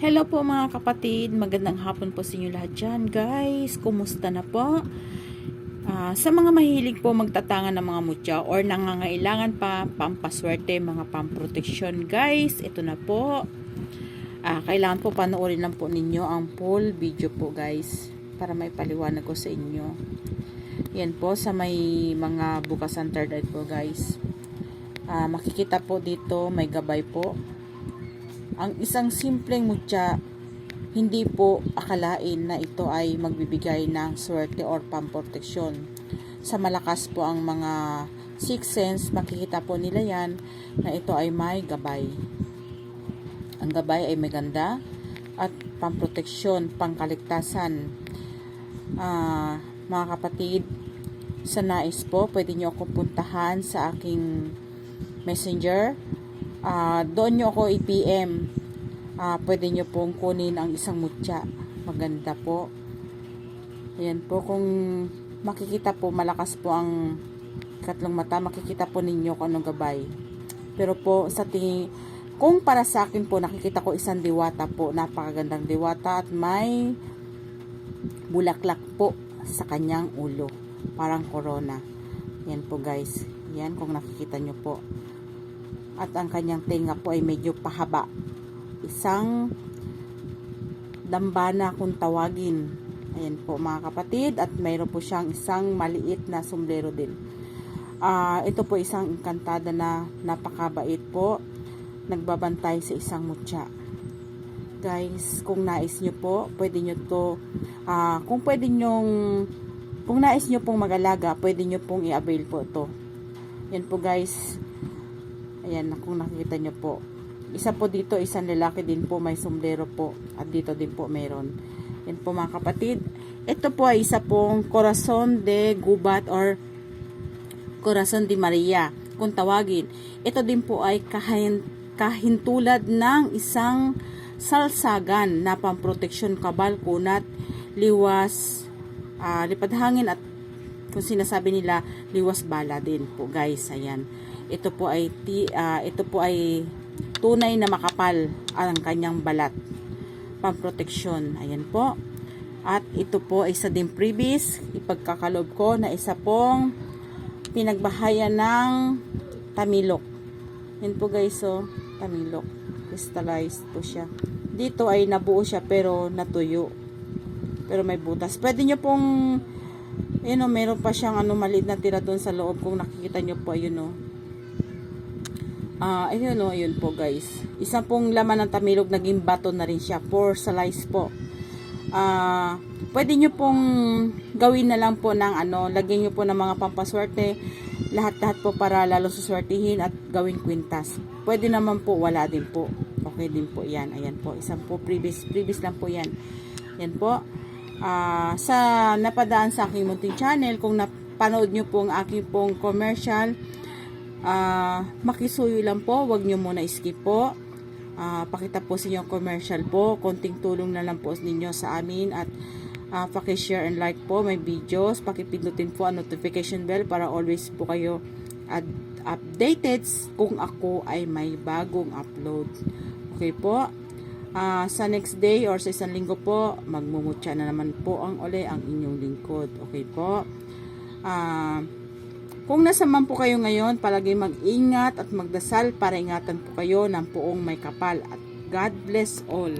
Hello po mga kapatid, magandang hapon po sa inyo lahat dyan guys. Kumusta na po? Ah, sa mga mahilig po magtatangan ng mga mutya or nangangailangan pa pampaswerte, mga pamproteksyon guys, ito na po. Ah, kailangan po panoorin lang po ninyo ang full video po guys para may paliwanag ko sa inyo. Yan po sa may mga bukasan third eye po guys. Ah, makikita po dito may gabay po ang isang simpleng mutya, hindi po akalain na ito ay magbibigay ng swerte or pamproteksyon. Sa malakas po ang mga six sense, makikita po nila yan na ito ay may gabay. Ang gabay ay maganda at pamproteksyon, pangkaligtasan. Ah, mga kapatid, sa nais po, pwede nyo ako puntahan sa aking messenger Ah, doon nyo ako i-PM. Ah, pwede nyo pong kunin ang isang mutya. Maganda po. Ayan po, kung makikita po, malakas po ang katlong mata, makikita po ninyo kung anong gabay. Pero po, sa tingin, kung para sa akin po, nakikita ko isang diwata po, napakagandang diwata at may bulaklak po sa kanyang ulo. Parang corona. Yan po guys. Yan kung nakikita nyo po at ang kanyang tenga po ay medyo pahaba. Isang dambana kung tawagin. Ayan po mga kapatid at mayroon po siyang isang maliit na sombrero din. Ah, ito po isang encantada na napakabait po. Nagbabantay sa isang mutya. Guys, kung nais nyo po, pwede nyo to, ah, kung pwede nyong, kung nais nyo pong mag-alaga, pwede nyo pong i-avail po to. Yan po guys, Ayan, kung nakikita nyo po. Isa po dito, isang lalaki din po, may sombrero po. At dito din po mayroon. Yan po mga kapatid. Ito po ay isa pong Corazon de Gubat or Corazon de Maria, kung tawagin. Ito din po ay kahin, kahintulad ng isang salsagan na pamproteksyon kabal, kunat, liwas, ah, lipadhangin at kung sinasabi nila liwas bala din po guys. Ayan. Ito po ay ti, ah, ito po ay tunay na makapal ang kanyang balat. Pamproteksyon ayan po. At ito po ay isa din previous ipagkakalob ko na isa pong pinagbahayan ng tamilok. Yan po guys so tamilok. Crystallized po siya. Dito ay nabuo siya pero natuyo. Pero may butas. Pwede nyo pong Ayun o, meron pa siyang ano, maliit na tira doon sa loob. Kung nakikita nyo po, ayun o. Ah, ayun o, ayun po guys. Isa pong laman ng tamilog, naging bato na rin siya. Slice po. Ah, pwede nyo pong gawin na lang po ng ano, lagyan nyo po ng mga pampaswerte. Lahat-lahat po para lalo suswertihin at gawin kwintas. Pwede naman po, wala din po. Okay din po yan. Ayan po, isang po previous, previous lang po yan. Yan po. Ah, sa napadaan sa aking munting channel, kung napanood nyo po ang aking pong commercial, ah, makisuyo lang po, wag nyo muna skip po. Ah, pakita po sa inyo commercial po, konting tulong na lang po ninyo sa amin at ah, paki-share and like po may videos, pakipindutin po ang notification bell para always po kayo ad- updated kung ako ay may bagong upload. Okay po? Ah, sa next day or sa isang linggo po, magmumutya na naman po ang uli ang inyong lingkod. Okay po? Ah, kung nasa man po kayo ngayon, palagi mag-ingat at magdasal para ingatan po kayo ng poong may kapal. At God bless all.